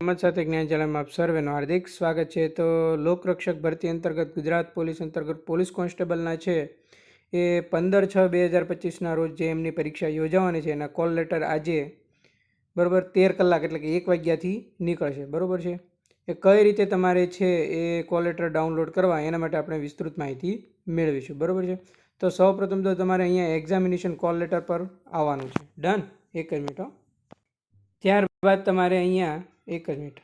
સમાજ સાથે જ્ઞાન ચેનલમાં આપ સર્વેનું હાર્દિક સ્વાગત છે. તો લોકરક્ષક ભરતી અંતર્ગત ગુજરાત પોલીસ અંતર્ગત પોલીસ કોન્સ્ટેબલના છે. એ પંદર છ બે હજાર પચીસના રોજ જે એમની પરીક્ષા યોજાવાની છે, એના કોલ લેટર આજે બરાબર તેર કલાક એટલે કે એક વાગ્યાથી નીકળશે. બરાબર છે? એ કઈ રીતે તમારે છે એ કોલ લેટર ડાઉનલોડ કરવા એના માટે આપણે વિસ્તૃત માહિતી મેળવીશું. બરાબર છે? તો સૌપ્રથમ તો તમારે અહીંયા એક્ઝામિનેશન કોલ લેટર પર આવવાનું છે. ડન? એક જ મિનિટ ત્યારબાદ તમારે અહીંયા એક જ મિનિટ.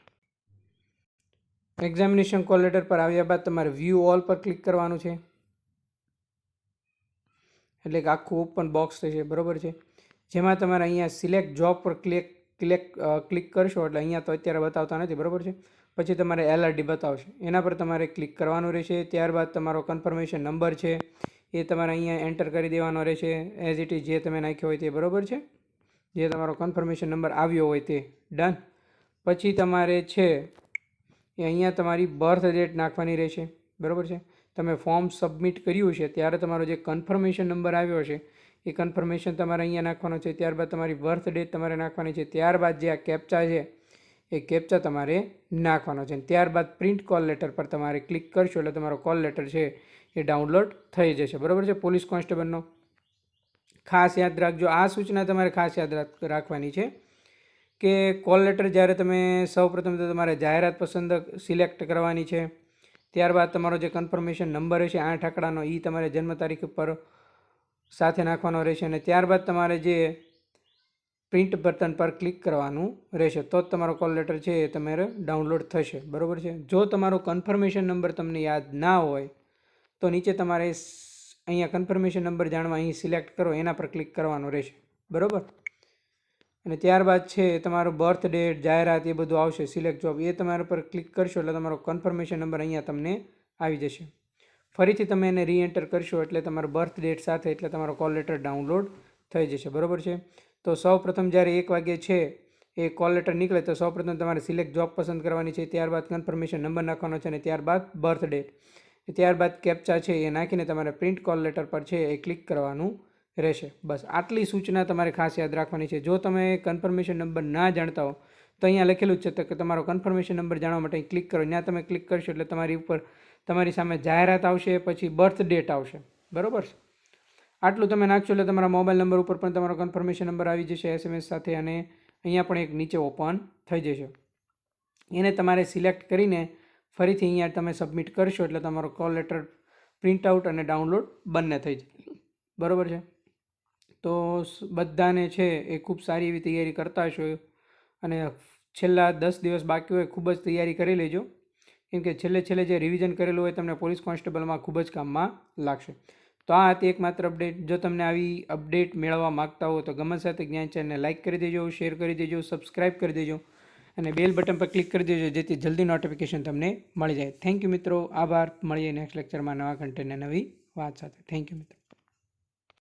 એક્ઝામિનેશન કોલ લેટર પર આવ્યા બાદ તમારે વ્યૂ ઓલ પર ક્લિક કરવાનું છે. એટલે કે આખું ઓપન બોક્સ થશે, બરાબર છે? જેમાં તમારે અહીંયા સિલેક્ટ જોબ પર ક્લિક ક્લિક ક્લિક કરશો એટલે અહીંયા તો અત્યારે બતાવતા નથી, બરાબર છે? પછી તમારે એલઆરડી બતાવશે. એના પર તમારે ક્લિક કરવાનું રહેશે. ત્યારબાદ તમારો કન્ફર્મેશન નંબર છે. એ તમારે અહીંયા એન્ટર કરી દેવાનો રહેશે. એઝ ઇટ ઇઝ જે તમે નાખ્યો હોય તે, બરાબર છે? જે તમારો કન્ફર્મેશન નંબર આવ્યો હોય તે. ડન પછી તમારે છે એ અહીંયા તમારી બર્થ ડેટ નાખવાની રહેશે. બરાબર છે? તમે ફોર્મ સબમિટ કર્યું છે, ત્યારે તમારો જે કન્ફર્મેશન નંબર આવ્યો છે, એ કન્ફર્મેશન તમારે અહીંયા નાખવાનો છે. ત્યારબાદ તમારી બર્થ ડેટ તમારે નાખવાની છે. ત્યારબાદ જે આ કેપ્ચા છે, એ કેપ્ચા તમારે નાખવાનો છે. ત્યારબાદ પ્રિન્ટ કોલ લેટર પર તમારે ક્લિક કરશો એટલે તમારો કોલ લેટર છે, એ ડાઉનલોડ થઈ જશે. બરાબર છે? પોલીસ કોન્સ્ટેબલનો. ખાસ યાદ રાખજો. આ સૂચના તમારે ખાસ યાદ રાખ- રાખવાની છે. કે કોલ લેટર જ્યારે તમે સૌપ્રથમ તો તમારે જાહેરાત પસંદ સિલેક્ટ કરવાની છે. ત્યારબાદ તમારો જે કન્ફર્મેશન નંબર હશે, આઠ આંકડાનો એ તમારે જન્મ તારીખ પર સાથે નાખવાનો રહેશે અને ત્યારબાદ તમારે જે પ્રિન્ટ બટન પર ક્લિક કરવાનું રહેશે, તો જ તમારો કોલ લેટર છે એ તમારે ડાઉનલોડ થશે. બરાબર છે? જો તમારો કન્ફર્મેશન નંબર તમને યાદ ના હોય, તો નીચે તમારે અહીંયા કન્ફર્મેશન નંબર જાણવા અહીં સિલેક્ટ કરો, એના પર ક્લિક કરવાનો રહેશે. બરાબર? અને ત્યારબાદ છે તમારો બર્થ ડેટ, જાહેરાત એ બધું આવશે, સિલેક્ટ જોબ, એ તમારા પર ક્લિક કરશો એટલે તમારો કન્ફર્મેશન નંબર અહીંયા તમને આવી જશે. ફરીથી તમે એને રીએન્ટર કરશો એટલે તમારો બર્થ ડેટ સાથે એટલે તમારો કોલ લેટર ડાઉનલોડ થઈ જશે. બરાબર છે? તો સૌ પ્રથમ જ્યારે એક વાગે છે, એ કોલ લેટર નીકળે તો સૌ પ્રથમ તમારે સિલેક્ટ જોબ પસંદ કરવાની છે, ત્યારબાદ કન્ફર્મેશન નંબર નાખવાનો છે અને ત્યારબાદ બર્થ ડેટ ત્યારબાદ કેપ્ચા છે એ નાખીને તમારે પ્રિન્ટ કોલ લેટર પર છે એ ક્લિક કરવાનું રહેશે. બસ આટલી સૂચના તમારે ખાસ યાદ રાખવાની છે. જો તમે કન્ફર્મેશન નંબર ના જાણતા હો, તો અહીંયા લખેલું જ છે કે તમારો કન્ફર્મેશન નંબર જાણવા માટે ક્લિક કરો. ત્યાં તમે ક્લિક કરશો એટલે તમારી ઉપર તમારી સામે જાહેરાત આવશે, પછી બર્થ ડેટ આવશે. બરાબર છે? આટલું તમે નાખશો એટલે તમારા મોબાઈલ નંબર ઉપર પણ તમારો કન્ફર્મેશન નંબર આવી જશે એસએમએસ સાથે અને અહીંયા પણ એક નીચે ઓપન થઈ જશે. એને તમારે સિલેક્ટ કરીને ફરીથી અહીંયા તમે સબમિટ કરશો એટલે તમારો કોલ લેટર પ્રિન્ટ આઉટ અને ડાઉનલોડ બંને થઈ જાય. બરાબર છે? તો બધાને છે એ ખૂબ સારી એવી તૈયારી કરતા હશો. અને છેલ્લા દસ દિવસ બાકી હોય ખૂબ જ તૈયારી કરી લેજો. કેમ કે છેલ્લે છેલ્લે જે રિવિઝન કરેલું હોય તમને પોલીસ કોન્સ્ટેબલમાં ખૂબ જ કામમાં લાગશે. તો આ હતી એકમાત્ર અપડેટ જો તમને આવી અપડેટ મેળવવા માગતા હો તો ગમે સાથે જ્ઞાન ચેનલને લાઇક કરી દેજો શેર કરી દેજો સબસ્ક્રાઇબ કરી દેજો અને બેલ બટન પર ક્લિક કરી દેજો જેથી જલ્દી નોટિફિકેશન તમને મળી જાય. થેન્ક યુ મિત્રો. આભાર. મળીએ નેક્સ્ટ લેક્ચરમાં નવા કન્ટેન્ટને નવી વાત સાથે. થેન્ક યુ મિત્રો.